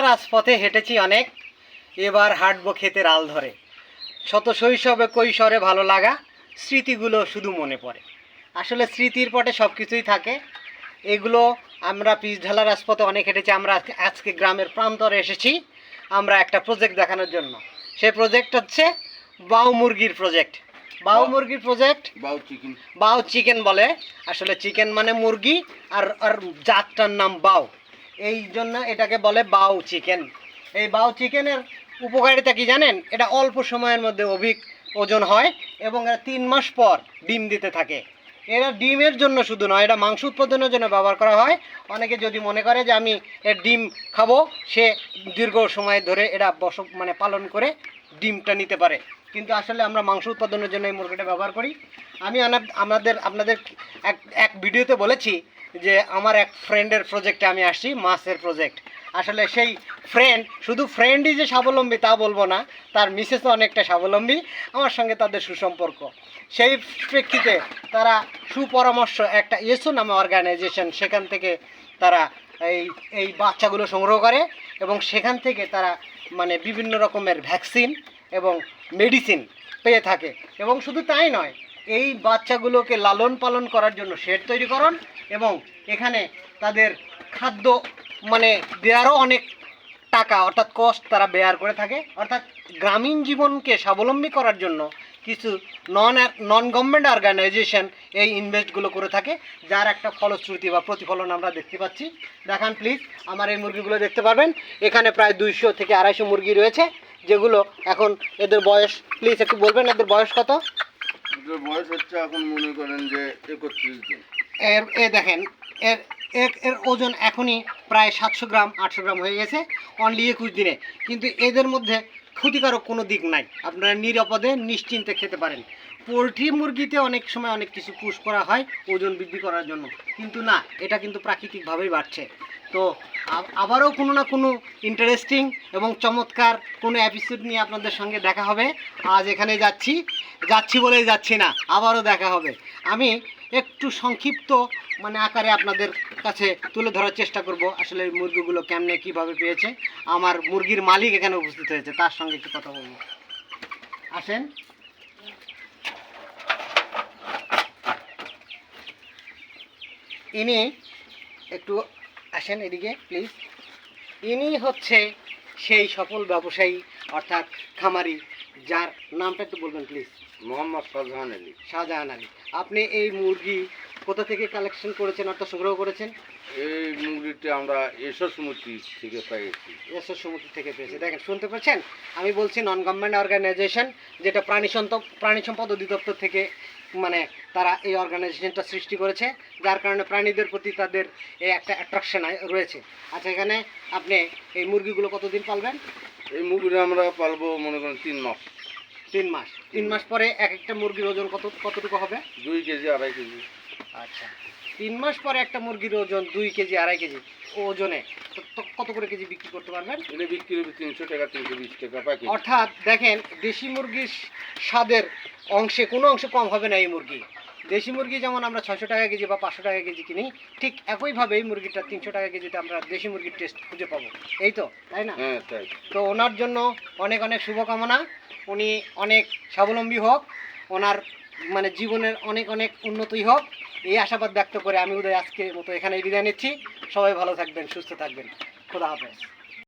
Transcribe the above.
রাজপথে হেঁটেছি অনেক। এবার হাঁটবো খেতে রাল ধরে। শত শৈশবে কৈশোরে ভালো লাগা স্মৃতিগুলো শুধু মনে পড়ে। আসলে স্মৃতির পটে সব কিছুই থাকে। এগুলো আমরা পিচ ঢালা রাজপথে অনেক হেঁটেছি। আমরা আজকে- আজকে গ্রামের প্রান্তরে এসেছি। আমরা একটা প্রজেক্ট দেখানোর জন্য। সেই প্রজেক্ট হচ্ছে বাউ মুরগির প্রজেক্ট বাউ মুরগির প্রজেক্ট বাউ চিকেন। বাউ চিকেন বলে। আসলে চিকেন মানে মুরগি আর আর জাতটার নাম বাউ। এই জন্য এটাকে বলে বাউ চিকেন। এই বাউ চিকেনের উপকারিতা কি জানেন? এটা অল্প সময়ের মধ্যে অধিক ওজন হয় এবং এরা তিন মাস পর ডিম দিতে থাকে। এরা ডিমের জন্য শুধু নয়, এটা মাংস উৎপাদনের জন্য ব্যবহার করা হয়। অনেকে যদি মনে করে যে আমি এর ডিম খাব, সে দীর্ঘ সময় ধরে এটা বস মানে পালন করে ডিমটা নিতে পারে। কিন্তু আসলে আমরা মাংস উৎপাদনের জন্য এই মুরগিটা ব্যবহার করি। আমি আমাদের, আপনাদের এক এক ভিডিওতে বলেছি যে আমার এক ফ্রেন্ডের প্রজেক্টে আমি আসছি মাছের প্রজেক্ট আসলে সেই ফ্রেন্ড শুধু ফ্রেন্ডই যে স্বাবলম্বী তা বলব না, তার মিসেসও অনেকটা স্বাবলম্বী, আমার সঙ্গে তাদের সুসম্পর্ক। সেই প্রেক্ষিতে তারা সুপরামর্শ, একটা এসো নামে অর্গানাইজেশন সেখান থেকে তারা এই এই বাচ্চাগুলো সংগ্রহ করে এবং সেখান থেকে তারা মানে বিভিন্ন রকমের ভ্যাকসিন এবং মেডিসিন পেয়ে থাকে। এবং শুধু তাই নয় এই বাচ্চাগুলোকে লালন পালন করার জন্য শেড তৈরি করুন এবং এখানে তাদের খাদ্য মানে দেওয়ারও অনেক টাকা, অর্থাৎ কস্ট তারা বেয়ার করে থাকে। অর্থাৎ গ্রামীণ জীবনকে স্বাবলম্বী করার জন্য কিছু নন নন গভর্নমেন্ট অর্গানাইজেশন এই ইনভেস্টগুলো করে থাকে, যার একটা ফলশ্রুতি বা প্রতিফলন আমরা দেখতে পাচ্ছি। দেখান প্লিজ আমার এই মুরগিগুলো দেখতে পারবেন। এখানে প্রায় দুইশো থেকে আড়াইশো মুরগি রয়েছে, যেগুলো এখন এদের বয়স প্লিজ একটু বলবেন এদের বয়স কত? ওদের বয়স হচ্ছে এখন মনে করেন যে একত্রিশ দিন। এর, এ দেখেন, এর এর ওজন এখনই প্রায় সাতশো গ্রাম, আটশো গ্রাম হয়ে গেছে অনলি একুশ দিনে। কিন্তু এদের মধ্যে ক্ষতিকারক কোনো দিক নাই। আপনারা নিরাপদে নিশ্চিন্তে খেতে পারেন। পোলট্রি মুরগিতে অনেক সময় অনেক কিছু পুশ করা হয়, ওজন বৃদ্ধি করার জন্য। কিন্তু না, এটা কিন্তু প্রাকৃতিকভাবেই বাড়ছে। তো আবারও কোনো না কোনো ইন্টারেস্টিং এবং চমৎকার কোনো এপিসোড নিয়ে আপনাদের সঙ্গে দেখা হবে। আজ এখানে যাচ্ছি যাচ্ছি বলেই যাচ্ছি না, আবারও দেখা হবে। আমি একটু সংক্ষিপ্ত মানে আকারে আপনাদের কাছে তুলে ধরার চেষ্টা করব, আসলে মুরগিগুলো কেমনে কীভাবে পেয়েছে। আমার মুরগির মালিক এখানে উপস্থিত হয়েছে, তার সঙ্গে একটু কথা বলব। আসেন। ইনি একটু আসেন এদিকে প্লিজ ইনি হচ্ছে সেই সফল ব্যবসায়ী অর্থাৎ খামারি যার নামটা একটু বলবেন প্লিজ মোহাম্মদ শাহজাহান আলী। শাহজাহান আলী। আপনি এই মুরগি কোথা থেকে কালেকশন করেছেন অর্থাৎ সংগ্রহ করেছেন? এই মুরগিটি আমরা এসব স্মৃতি থেকে পেয়েছি। সমুদ্র থেকে পেয়েছি। দেখেন শুনতে পাচ্ছেন? আমি বলছি নন গভর্নমেন্ট অর্গানাইজেশন যেটা প্রাণী সম্পদ প্রাণী সম্পদ অধিদপ্তর থেকে মানে তারা এই অর্গানাইজেশনটা সৃষ্টি করেছে যার কারণে প্রাণীদের প্রতি তাদের এই একটা অ্যাট্রাকশন রয়েছে। আচ্ছা এখানে আপনি এই মুরগিগুলো কতদিন পালবেন? এই মুরগিটা আমরা পালবো মনে করেন তিন মাস। তিন মাস। তিন মাস পরে এক একটা মুরগির ওজন কত কতটুকু হবে? দুই কেজি আড়াই কেজি। আচ্ছা তিন মাস পরে একটা মুরগির ওজন দুই কেজি আড়াই কেজি ওজনে কত করে কেজি বিক্রি করতে পারবেন? এটা বিক্রি হবে তিনশো টাকা তিনশো বিশ টাকা প্যাকেট অর্থাৎ দেখেন দেশি মুরগির স্বাদের অংশে কোনো অংশে কম হবে না এই মুরগি। দেশি মুরগি যেমন আমরা ছশো টাকা কেজি বা পাঁচশো টাকা কেজি কিনি ঠিক একইভাবে এই মুরগিটা তিনশো টাকা কেজিতে আমরা দেশি মুরগির টেস্ট খুঁজে পাবো। এই তো তাই না? হ্যাঁ তাই। তো ওনার জন্য অনেক অনেক শুভকামনা। উনি অনেক স্বাবলম্বী হোক ওনার মানে জীবনের অনেক অনেক উন্নতি হোক। এই আশাবাদ ব্যক্ত করে আমি উদয় আজকে মতো এখানে বিদায় নিচ্ছি। সবাই ভালো থাকবেন সুস্থ থাকবেন। খোদা হাফেজ।